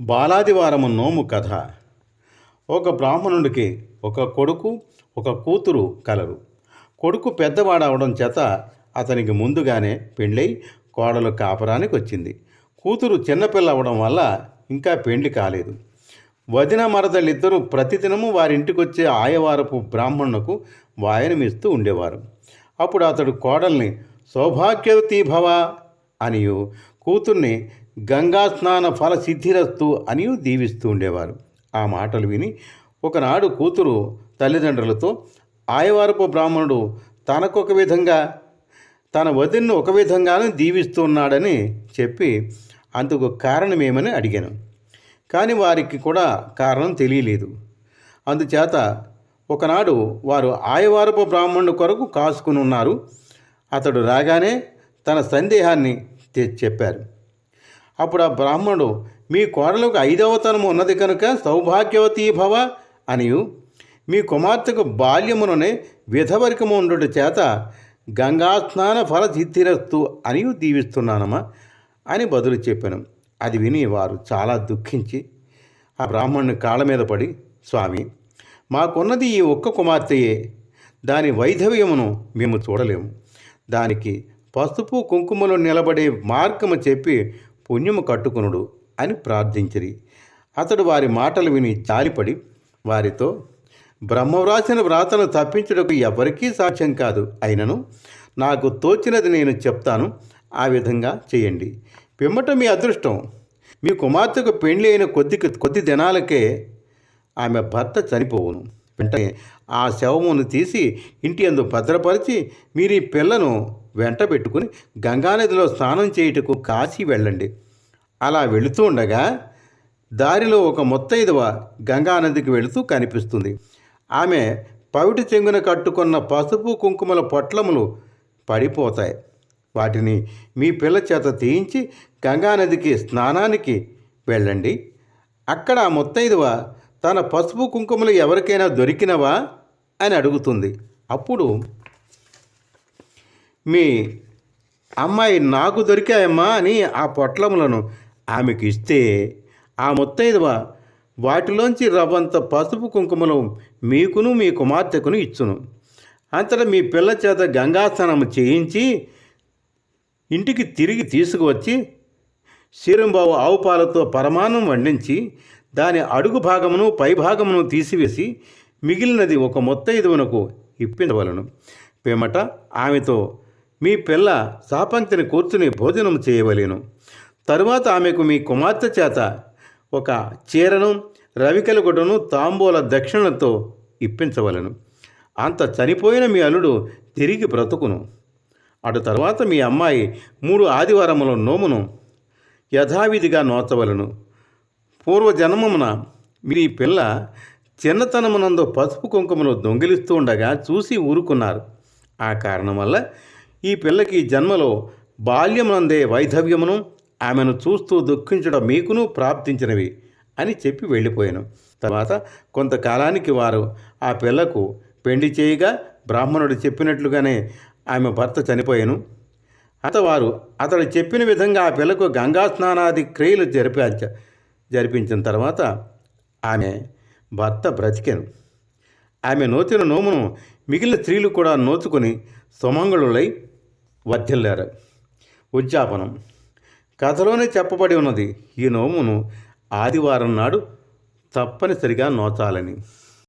బాలాదివారము నోము కథ. ఒక బ్రాహ్మణుడికి ఒక కొడుకు ఒక కూతురు కలరు. కొడుకు పెద్దవాడవడం చేత అతనికి ముందుగానే పెండ్లై కోడలు కాపరానికి వచ్చింది. కూతురు చిన్నపిల్ల అవడం వల్ల ఇంకా పెండ్లి కాలేదు. వదిన మరదలిద్దరూ ప్రతిదినము వారింటికి వచ్చే ఆయవారపు బ్రాహ్మణునకు వాయనమిస్తూ ఉండేవారు. అప్పుడు అతడు కోడల్ని సౌభాగ్యవతీ భవ అనియు కూతుర్ని గంగా స్నాన ఫల సిద్ధిరస్తు అని దీవిస్తూ ఉండేవారు. ఆ మాటలు విని ఒకనాడు కూతురు తల్లిదండ్రులతో ఆయవారపు బ్రాహ్మణుడు తనకొక విధంగా తన వదిన్ను ఒక విధంగానే దీవిస్తున్నాడని చెప్పి అందుకు కారణమేమని అడిగాను. కానీ వారికి కూడా కారణం తెలియలేదు. అందుచేత ఒకనాడు వారు ఆయవారపు బ్రాహ్మణుడు కొరకు కాసుకుని ఉన్నారు. అతడు రాగానే తన సందేహాన్ని తె- చెప్పారు. అప్పుడు ఆ బ్రాహ్మణుడు మీ కోడలకు ఐదవతనము ఉన్నది కనుక సౌభాగ్యవతీ భవ అనియు. మీ కుమార్తెకు బాల్యముననే విధవర్గము ఉండట చేత గంగా స్నాన ఫల అనియు దీవిస్తున్నానమ్మా అని బదులు చెప్పాను. అది విని వారు చాలా దుఃఖించి ఆ బ్రాహ్మణుని కాళ్ళ మీద పడి స్వామి మాకున్నది ఈ ఒక్క కుమార్తెయే దాని వైధవ్యమును మేము చూడలేము. దానికి పసుపు కుంకుమలో నిలబడే మార్గము చెప్పి పుణ్యము కట్టుకునుడు అని ప్రార్థించిరి. అతడు వారి మాటలు విని జాలిపడి వారితో బ్రహ్మవ్రాసిన వ్రాతను తప్పించుటకు ఎవరికీ సాధ్యం కాదు. అయినను నాకు తోచినది నేను చెప్తాను. ఆ విధంగా చేయండి. పిమ్మట మీ అదృష్టం. మీ కుమార్తెకు పెండ్లి అయిన కొద్ది కొద్ది దినాలకే ఆమె భర్త చనిపోవును. వెంటనే ఆ శవమును తీసి ఇంటి అందు భద్రపరిచి మీరు ఈ పిల్లను వెంట పెట్టుకుని గంగానదిలో స్నానం చేయుటకు కాశీ వెళ్ళండి. అలా వెళుతూ ఉండగా దారిలో ఒక ముత్తైదువ గంగానదికి వెళుతూ కనిపిస్తుంది. ఆమె పవిటి చెంగున కట్టుకున్న పసుపు కుంకుమల పొట్లములు పడిపోతాయి. వాటిని మీ పిల్ల చేత తీయించి గంగానదికి స్నానానికి వెళ్ళండి. అక్కడ ఆ ముత్తైదువ తన పసుపు కుంకుమలు ఎవరికైనా దొరికినవా అని అడుగుతుంది. అప్పుడు మీ అమ్మాయి నాకు దొరికాయమ్మా అని ఆ పొట్లములను ఆమెకి ఇస్తే ఆ ముత్తైదువ వాటిలోంచి రవ్వంత పసుపు కుంకుమలు మీకును మీ కుమార్తెకును ఇచ్చును. అంతటా మీ పిల్ల చేత గంగాస్నానం చేయించి ఇంటికి తిరిగి తీసుకువచ్చి శ్రీరంబాబు ఆవు పాలతో పరమాన్నం వండించి దాని అడుగు భాగమును పై భాగమును తీసివేసి మిగిలినది ఒక మొత్త మొత్తైదువునకు ఇప్పించవలను. పిమ్మట ఆమెతో మీ పిల్ల సాపంక్తిని కూర్చుని భోజనం చేయవలేను. తరువాత ఆమెకు మీ కుమార్తె చేత ఒక చీరను రవికెల తాంబూల దక్షిణతో ఇప్పించవలను. అంత చనిపోయిన మీ అల్లుడు తిరిగి బ్రతుకును. అటు తర్వాత మీ అమ్మాయి మూడు ఆదివారముల నోమును యథావిధిగా నోచవలను. పూర్వజన్మమున మీ పిల్ల చిన్నతనమునందు పసుపు కుంకుమను దొంగిలిస్తూ ఉండగా చూసి ఊరుకున్నారు. ఆ కారణం వల్ల ఈ పిల్లకి జన్మలో బాల్యమునందే వైధవ్యమును ఆమెను చూస్తూ దుఃఖించడం మీకును ప్రాప్తించినవి అని చెప్పి వెళ్ళిపోయాను. తర్వాత కొంతకాలానికి వారు ఆ పిల్లకు పెండి చేయగా బ్రాహ్మణుడు చెప్పినట్లుగానే ఆమె భర్త చనిపోయాను. అతవారు అతడు చెప్పిన విధంగా ఆ పిల్లకు గంగా స్నానాది క్రియలు జరిపించ జరిపించిన తర్వాత ఆమె భర్త బ్రతికాను. ఆమె నోచిన నోమును మిగిలిన స్త్రీలు కూడా నోచుకొని సుమంగళులై వర్ధిల్లారు ఉద్యాపనం. కథలోనే చెప్పబడి ఉన్నది ఈ నోమును ఆదివారం నాడు తప్పనిసరిగా నోచాలని.